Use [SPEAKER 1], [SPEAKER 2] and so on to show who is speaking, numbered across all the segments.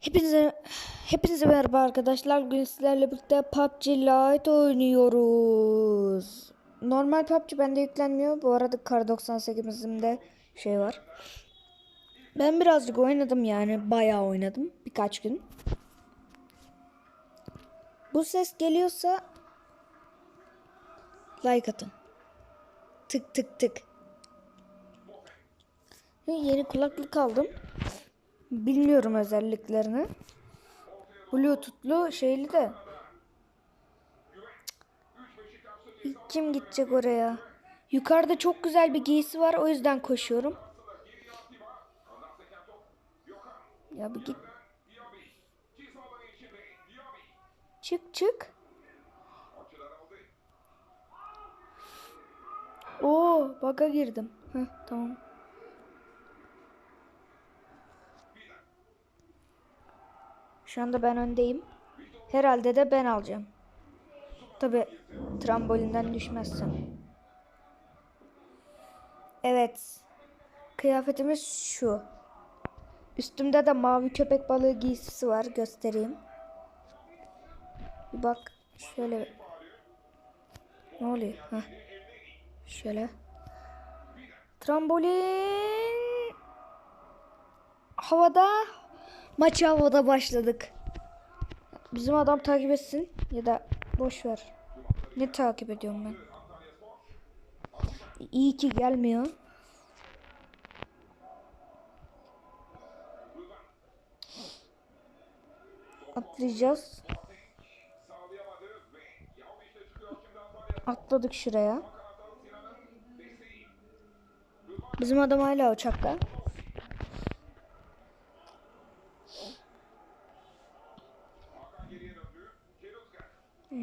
[SPEAKER 1] Hepinize hepinize merhaba arkadaşlar. Bugün sizlerle birlikte PUBG Lite oynuyoruz. Normal PUBG bende yüklenmiyor. Bu arada Kar 98'imde şey var. Ben birazcık oynadım yani. Bayağı oynadım. Birkaç gün. Bu ses geliyorsa like atın. Tık tık tık. Yeni kulaklık aldım. Bilmiyorum özelliklerini. Bluetooth'lu şeyli de. Kim gidecek oraya? Yukarıda çok güzel bir giysi var. O yüzden koşuyorum. Ya bir git. Çık çık. Oo, baka girdim. Heh, tamam. Şu anda ben öndeyim. Herhalde de ben alacağım. Tabi trambolinden düşmezsem. Evet. Kıyafetimiz şu. Üstümde de mavi köpek balığı giysisi var. Göstereyim. Bir bak. Şöyle. Ne oluyor? Heh. Şöyle. Trambolin. Havada. Maçı havada başladık. Bizim adam takip etsin ya da boş ver. Ne takip ediyorum ben? İyi ki gelmiyor. Atlayacağız. Atladık şuraya. Bizim adam hala uçakta.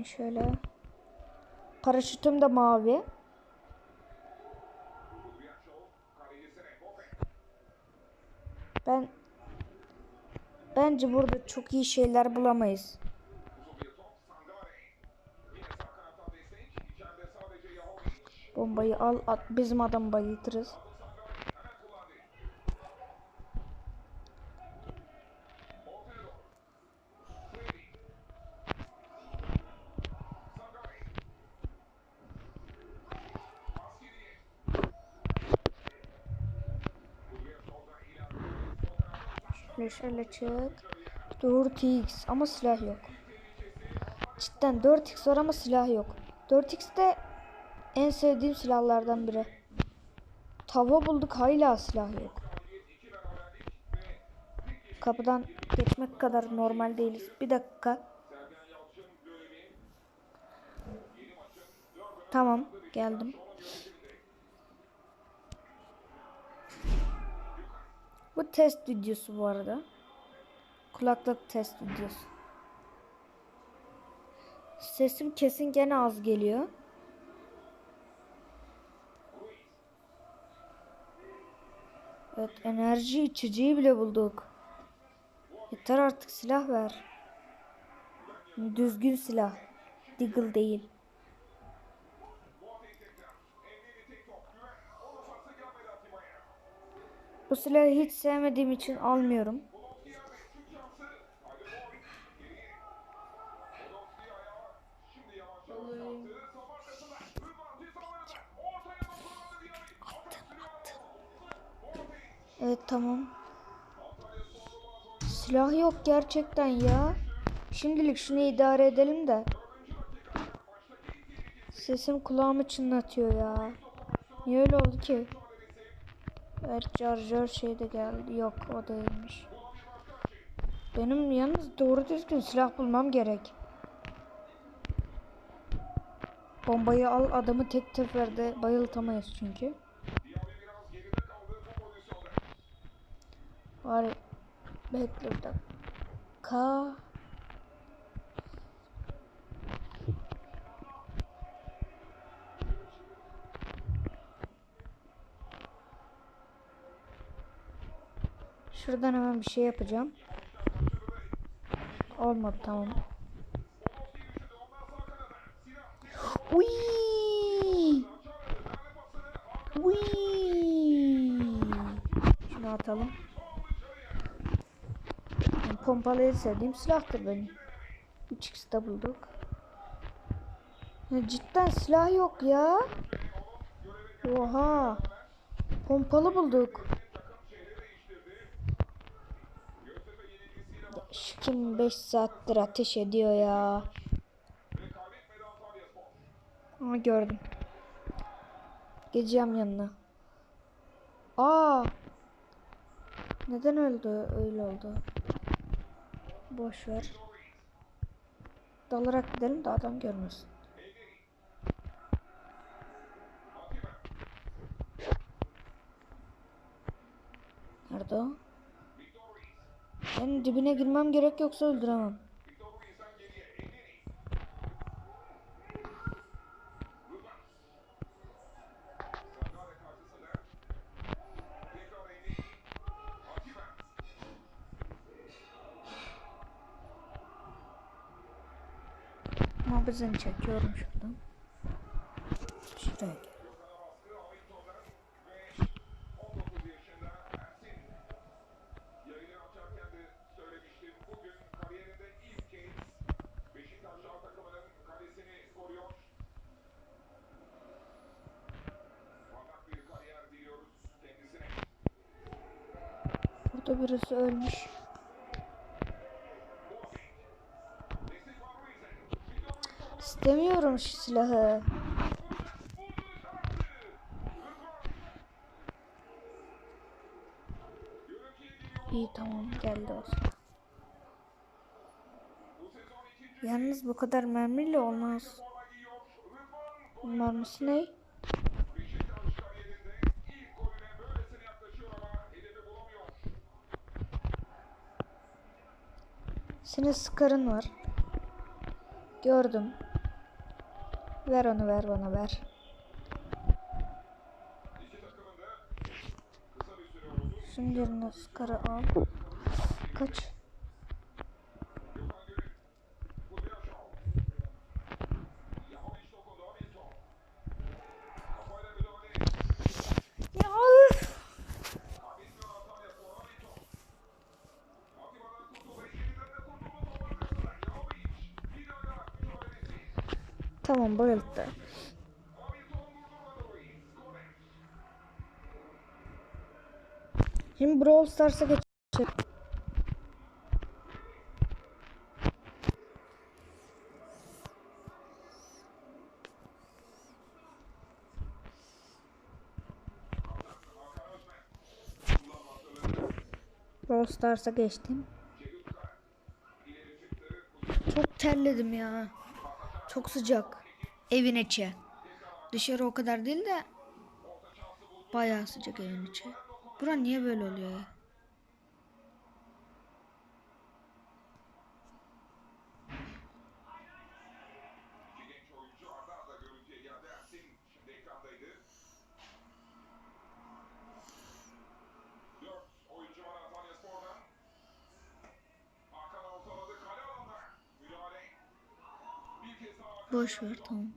[SPEAKER 1] Şöyle. Paraşütüm de mavi. Ben bence burada çok iyi şeyler bulamayız. Bombayı al at bizim adam bayıltırız. Şöyle çık. 4x ama silah yok. Cidden 4x var ama silah yok. 4x de en sevdiğim silahlardan biri. Tava bulduk hala silah yok. Kapıdan geçmek kadar normal değiliz. Bir dakika. Tamam geldim. Bu test videosu bu arada. Kulaklık test videosu. Sesim kesin gene az geliyor. Evet enerji içeceği bile bulduk. Yeter artık silah ver. Düzgün silah. Deagle değil. Bu silahı hiç sevmediğim için almıyorum. Evet tamam. Silah yok gerçekten ya. Şimdilik şunu idare edelim de. Sesim kulağımı çınlatıyor ya. Niye öyle oldu ki? Evet charger şey de geldi. Yok o değilmiş. Benim yalnız doğru düzgün silah bulmam gerek. Bombayı al adamı tek seferde bayıltamayız çünkü. Bari bekle bir dakika. Şuradan hemen bir şey yapacağım. Olmadı tamam. Uy! Uy! Şunu atalım. pompalıyı sevdiğim silahtır benim. 3x'te bulduk. Ya cidden silah yok ya. Oha. Pompalı bulduk. Şu kim 5 saattir ateş ediyor ya. Ama gördüm. Geleceğim yanına. Aa. Neden öldü? Öyle oldu. Boş ver. Dalarak gidelim de adam görmesin. Nerede o? Benim dibine girmem gerek yoksa öldüremem. Nabızını çekiyorum şuradan. Şuraya gel. Birisi ölmüş. İstemiyorum şu silahı. İyi tamam geldi o silah. Yalnız bu kadar mermiyle olmaz. Mermisi ne? Senin sıkarın var. Gördüm. Ver onu ver bana ver.
[SPEAKER 2] İki takımın da kısa
[SPEAKER 1] Tamam.
[SPEAKER 2] Skores.
[SPEAKER 1] Şimdi Brawl Stars'a geçelim. Brawl Stars'a geçtim. Çok terledim ya. Çok sıcak. Evin içi. Dışarı o kadar değil de bayağı sıcak evin içi. Bura niye böyle oluyor ya? Boş ver tamam.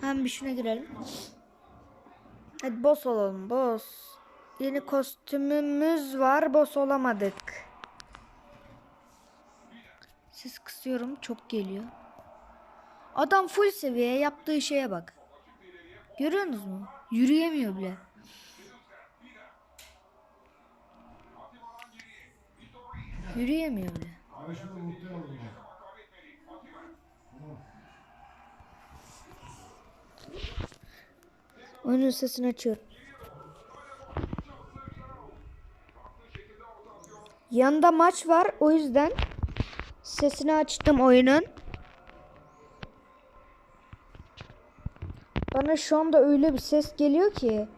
[SPEAKER 2] Hemen
[SPEAKER 1] bir şuna girelim. Hadi boss olalım boss. Yeni kostümümüz var boss olamadık. Ses kısıyorum çok geliyor. Adam full seviye yaptığı şeye bak. Görüyorsunuz mu? Yürüyemiyor bile. Yürüyemiyor bile.
[SPEAKER 3] Abi şunu unutmayalım ya.
[SPEAKER 1] Oyunun sesini açıyorum. Yanında maç var o yüzden sesini açtım oyunun. Bana şu anda öyle bir ses geliyor ki.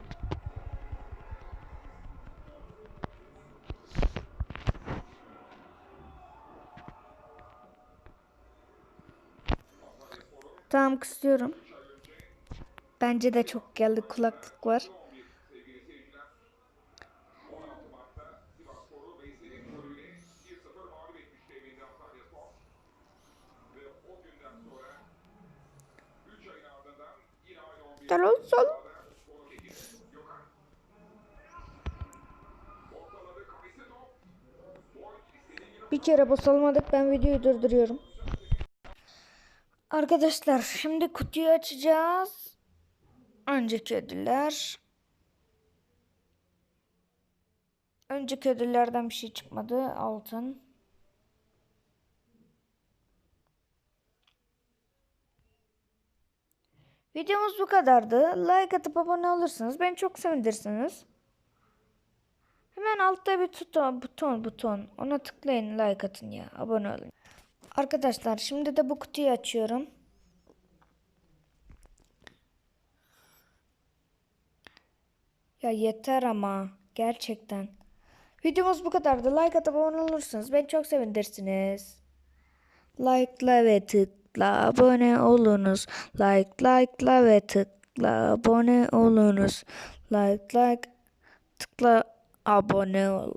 [SPEAKER 1] Tamam kısıyorum. Bence de çok geldi kulaklık var.
[SPEAKER 2] Sivasspor'u Veysel'in golüyle 1-0 mağlup etmişti evinde Antalya Spor. Ve o günden sonra 3
[SPEAKER 1] Sol sol. Bir kere basalmadık ben videoyu durduruyorum. Arkadaşlar şimdi kutuyu açacağız. Önceki ödüller. Önceki ödüllerden bir şey çıkmadı. Altın. Videomuz bu kadardı. Like atıp abone olursanız beni çok sevinirsiniz. Hemen altta bir tuton, buton buton. Ona tıklayın like atın ya. Abone olun. Arkadaşlar şimdi de bu kutuyu açıyorum. Ya yeter ama gerçekten. Videomuz bu kadardı. Like atıp abone olursanız beni çok sevinirsiniz. Like'la ve tıkla abone olunuz. Like like'la ve tıkla abone olunuz. Like like tıkla abone ol.